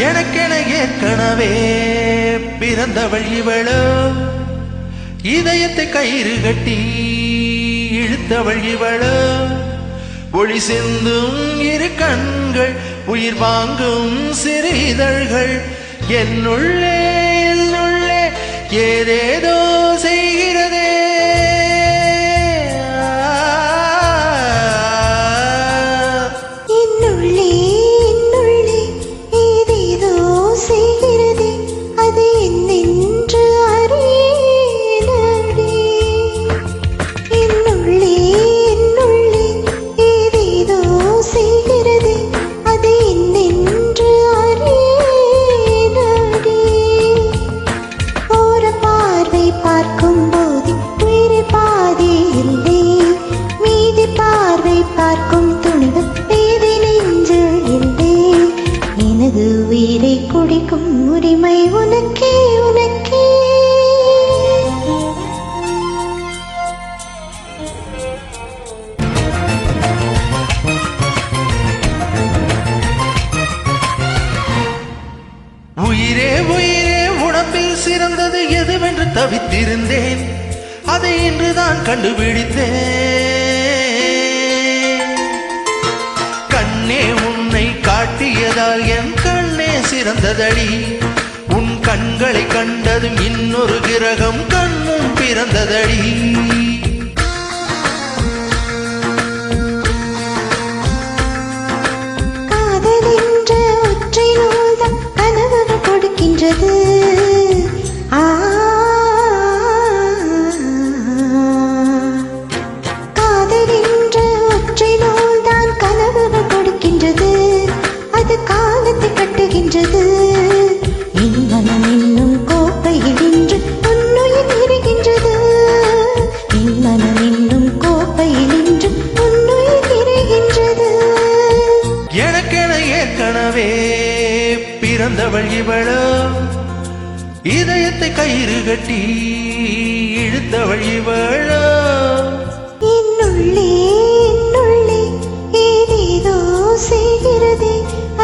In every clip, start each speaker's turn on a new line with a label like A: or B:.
A: எனக்கென ஏற்கனவே பிறந்தவள் இவளோ இதயத்தை கயிறு கட்டி இழுத்தவள் இவளோ ஒளி சிந்தும் இரு கண்கள் உயிர் வாங்கும் சிறு இதழ்கள். என்னுள்ளே என்னுள்ளே ஏதேதோ
B: உயிரை குடிக்கும் உரிமை உனக்கே உனக்கே.
A: உயிரே உயிரே உடம்பில் சிறந்தது எதுவென்று தவித்திருந்தேன். அதை இன்றுதான் கண்டுபிடித்தேன். கண்ணே உன்னை காட்டியதால் என் கண் சிறந்ததடி. உன் கண்களை கண்டதும் இன்னொரு கிரகம் கண்ணும் பிறந்ததடி. ஏற்கனவே பிறந்தவள் இவளோ. இதயத்தை கயிறு கட்டி இழுத்தவள் இவளோ.
B: என்னுள்ளே என்னுள்ளே ஏதேதோ செய்கிறதே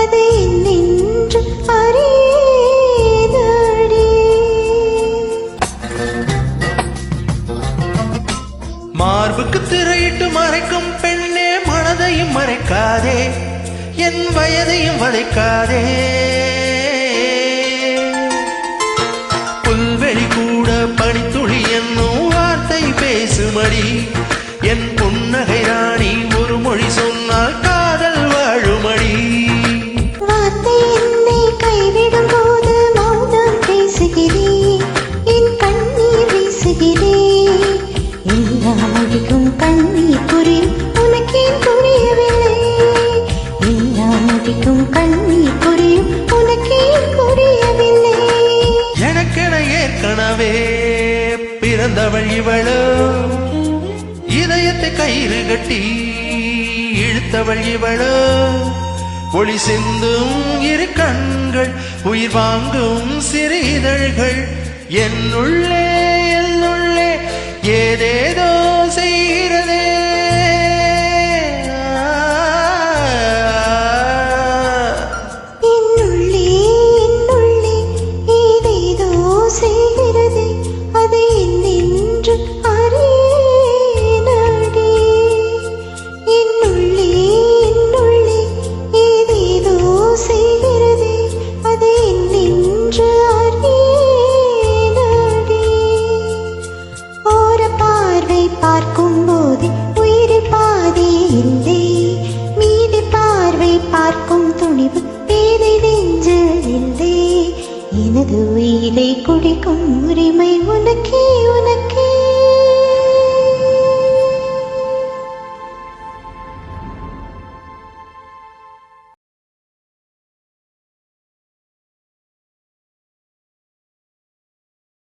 B: அது என்னென்று அறியேனடி
A: மார்புக்கு திரையிட்டு மறைக்கும் பெண்ணே மனதையும் மறைக்காதே. என் வயதையும் வளைக்காதே. புல்வெளி கூட பனித்துளி என்னும் வார்த்தை பேசுமடி. பிறந்தவள் இவளோ. இதயத்தை கயிறு கட்டி இழுத்தவள் இவளோ. ஒளி சிந்தும் இரு கண்கள் உயிர் வாங்கும் சிறு இதழ்கள். என்னுள்ளே என்னுள்ளே ஏதேதோ செய்கிறது.
B: எனது உயிரை குடிக்கும் உரிமை உனக்கே